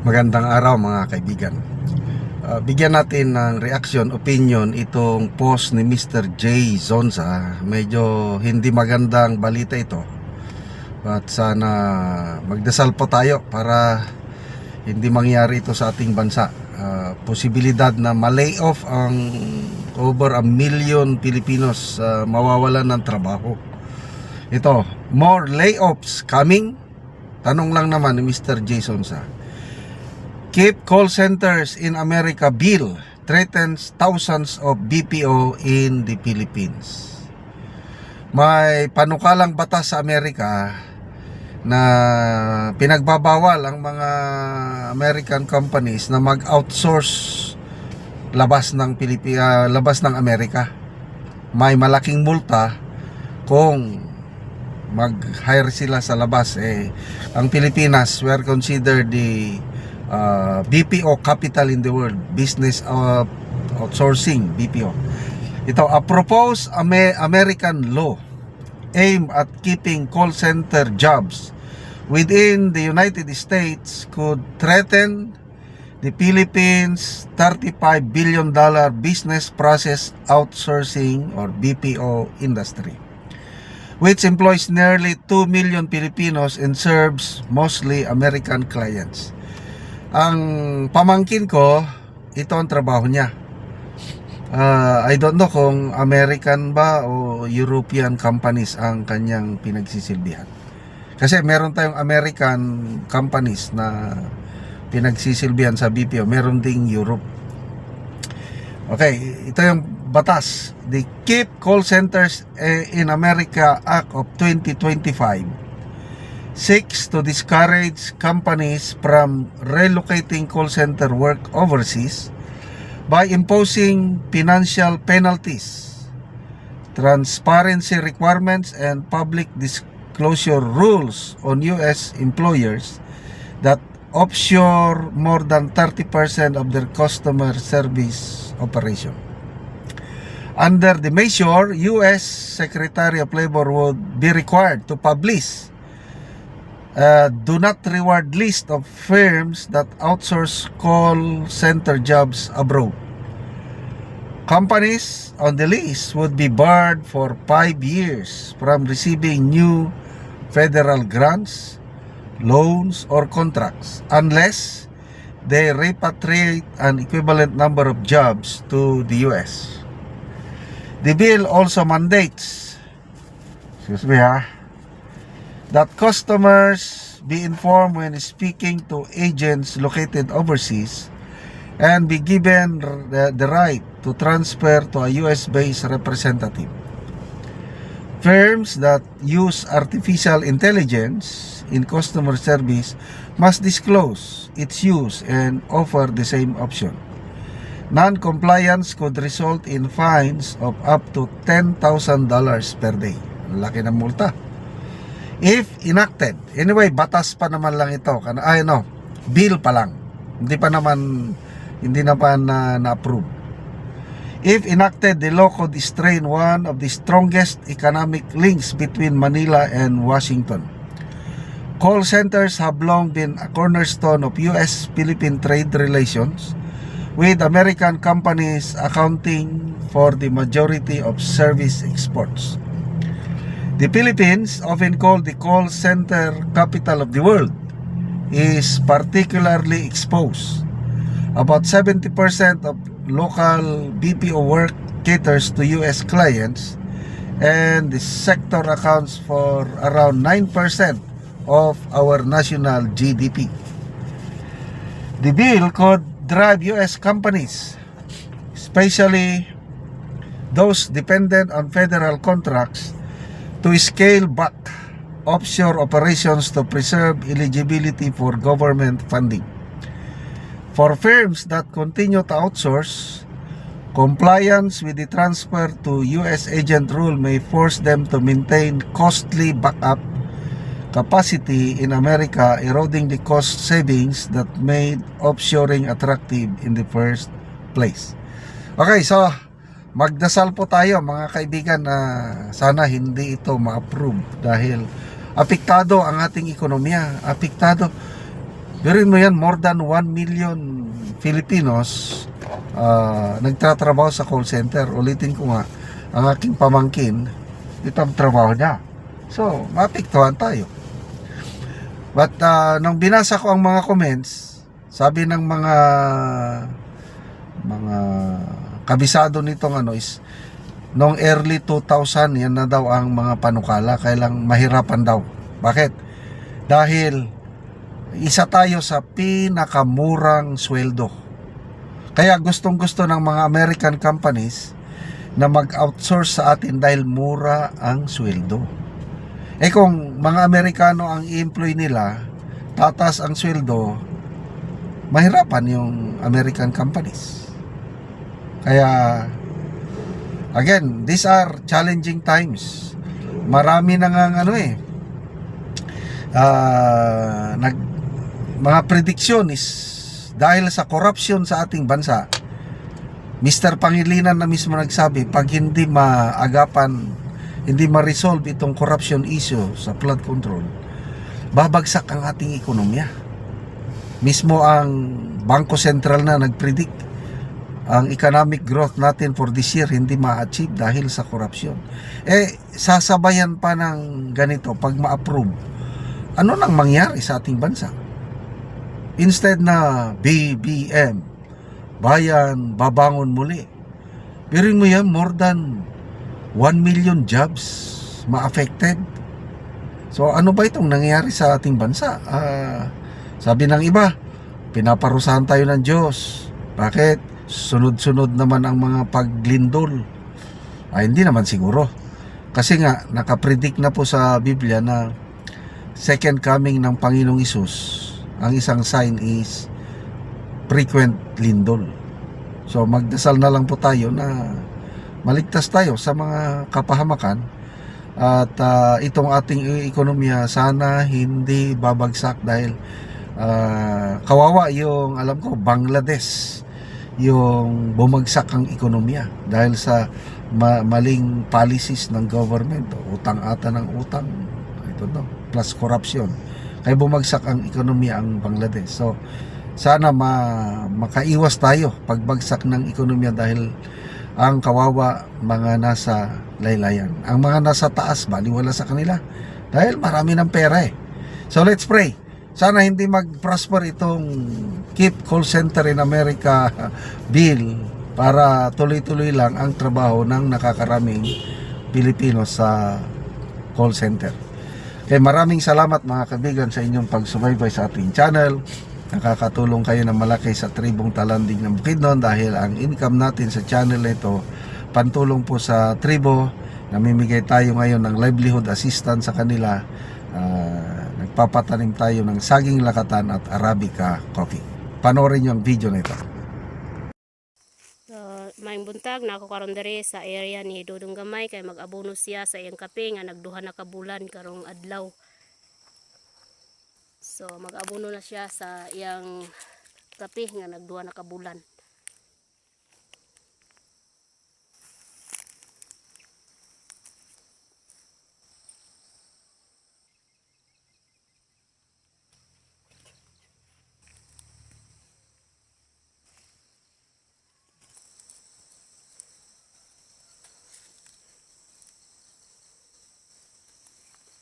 Magandang araw mga kaibigan. Uh, bigyan natin ng reaction, opinion itong post ni Mr. J. Zonza. Medyo hindi magandang balita ito. But sana magdasal po tayo para hindi mangyari ito sa ating bansa. Uh, posibilidad na malay off ang over a million Pilipinos uh, mawawalan ng trabaho. Ito, more layoffs coming? Tanong lang naman ni Mr. Jason sa Keep call centers in America bill threatens thousands of BPO in the Philippines. May panukalang batas sa Amerika na pinagbabawal ang mga American companies na mag-outsource labas ng Pilipinas, labas ng Amerika. May malaking multa kung mag-hire sila sa labas eh ang Pilipinas were considered the uh, BPO capital in the world business uh, outsourcing BPO ito a proposed Ame- American law aim at keeping call center jobs within the United States could threaten the Philippines 35 billion dollar business process outsourcing or BPO industry which employs nearly 2 million Filipinos and serves mostly American clients. Ang pamangkin ko, ito ang trabaho niya. Ah, I don't know kung American ba o European companies ang kanyang pinagsisilbihan. Kasi meron tayong American companies na pinagsisilbihan sa BPO. Meron ding Europe. Okay, ito yung batas. The Keep Call Centers eh, in America Act of 2025 seeks to discourage companies from relocating call center work overseas by imposing financial penalties, transparency requirements, and public disclosure rules on U.S. employers that offshore more than 30% of their customer service operation. Under the measure, U.S. Secretary of Labor would be required to publish a do not reward list of firms that outsource call center jobs abroad. Companies on the list would be barred for five years from receiving new federal grants, loans, or contracts unless they repatriate an equivalent number of jobs to the U.S. The bill also mandates, excuse me ha, that customers be informed when speaking to agents located overseas and be given the, the right to transfer to a US-based representative. Firms that use artificial intelligence in customer service must disclose its use and offer the same option. Non-compliance could result in fines of up to $10,000 per day. Laki ng multa. If enacted, anyway, batas pa naman lang ito. Ay, no, bill pa lang. Hindi pa naman, hindi na pa na, na-approve. If enacted, the law could strain one of the strongest economic links between Manila and Washington. Call centers have long been a cornerstone of U.S.-Philippine trade relations, with American companies accounting for the majority of service exports. The Philippines, often called the call center capital of the world, is particularly exposed. About 70% of local BPO work caters to US clients, and the sector accounts for around 9% of our national GDP. The bill could drive US companies, especially those dependent on federal contracts, to scale back offshore operations to preserve eligibility for government funding. For firms that continue to outsource, compliance with the transfer to US agent rule may force them to maintain costly backup capacity in America, eroding the cost savings that made offshoring attractive in the first place. Okay, so magdasal po tayo mga kaibigan na sana hindi ito ma-approve dahil apektado ang ating ekonomiya, apektado Pero mo yan, more than 1 million Filipinos ah, nagtatrabaho sa call center. Ulitin ko nga, ang aking pamangkin, ito ang trabaho niya. So, mapiktuhan tayo. But ah, nung binasa ko ang mga comments, sabi ng mga mga kabisado nitong ano is nung early 2000 yan na daw ang mga panukala kailang mahirapan daw. Bakit? Dahil isa tayo sa pinakamurang sweldo. Kaya gustong gusto ng mga American companies na mag-outsource sa atin dahil mura ang sweldo. Eh kung mga Amerikano ang i-employ nila, tatas ang sweldo, mahirapan yung American companies. Kaya, again, these are challenging times. Marami na nga ano eh, ah, nag, mga prediction is dahil sa corruption sa ating bansa, Mr. Pangilinan na mismo nagsabi, pag hindi maagapan, hindi ma-resolve itong corruption issue sa flood control, babagsak ang ating ekonomiya. Mismo ang Bangko Sentral na nag-predict ang economic growth natin for this year hindi ma-achieve dahil sa corruption. Eh, sasabayan pa ng ganito pag ma-approve. Ano nang mangyari sa ating bansa? Instead na BBM, bayan, babangon muli. Birin mo yan, more than 1 million jobs ma-affected. So ano ba itong nangyayari sa ating bansa? Ah, sabi ng iba, pinaparusahan tayo ng Diyos. Bakit? Sunod-sunod naman ang mga paglindol. Ay, hindi naman siguro. Kasi nga, nakapredict na po sa Biblia na second coming ng Panginoong Isus, ang isang sign is frequent lindol. So magdasal na lang po tayo na maligtas tayo sa mga kapahamakan at ah, itong ating ekonomiya sana hindi babagsak dahil ah, kawawa yung alam ko Bangladesh yung bumagsak ang ekonomiya dahil sa ma- maling policies ng government. Utang ata ng utang. Ito no plus corruption. Kaya bumagsak ang ekonomiya ang Bangladesh. So sana ma makaiwas tayo pagbagsak ng ekonomiya dahil ang kawawa mga nasa laylayan. Ang mga nasa taas baliwala sa kanila dahil marami ng pera eh. So let's pray. Sana hindi mag-prosper itong keep call center in America bill para tuloy-tuloy lang ang trabaho ng nakakaraming Pilipino sa call center. Kaya maraming salamat mga kaibigan sa inyong pagsubaybay sa ating channel. Nakakatulong kayo ng malaki sa tribong talanding ng Bukidnon dahil ang income natin sa channel na ito pantulong po sa tribo. Namimigay tayo ngayon ng livelihood assistance sa kanila. Ah, nagpapatanim tayo ng saging lakatan at arabica coffee. Panoorin niyo ang video na ito. So, maayong buntag na ako karon diri sa area ni Dudong Gamay kay mag-abono siya sa iyang kape nga nagduha na ka bulan karong adlaw. So mag-abono na siya sa iyang kape nga nagduha na ka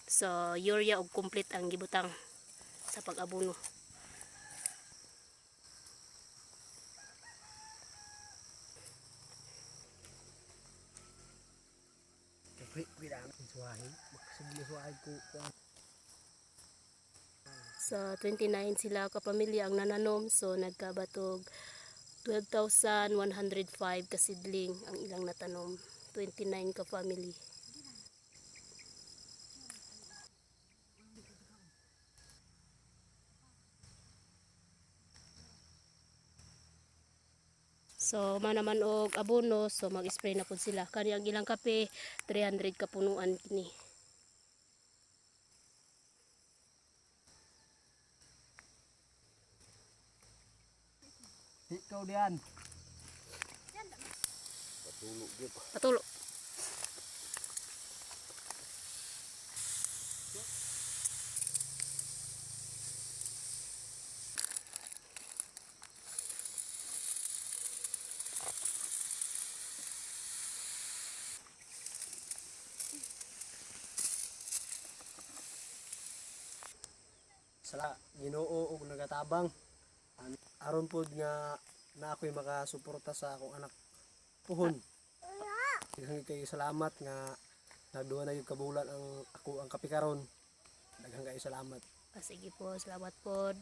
So urea og complete ang gibutang sa pag-abono. Sa 29 sila kapamilya ang nananom so nagkabatog 12,105 kasidling ang ilang natanom. 29 ka family. So, man naman og abono, so mag-spray na pud sila. Kani ang ilang kape, 300 ka punuan kini. Ikaw diyan. Patulo. Sa Ginoo ug nagatabang. An- aron pod nga na ako'y makasuporta sa akong anak. Puhon. Daghang kay salamat nga nagduha na yung kabulan ang ako ang kapikaron. Daghang kay salamat. Ah, sige po, salamat po.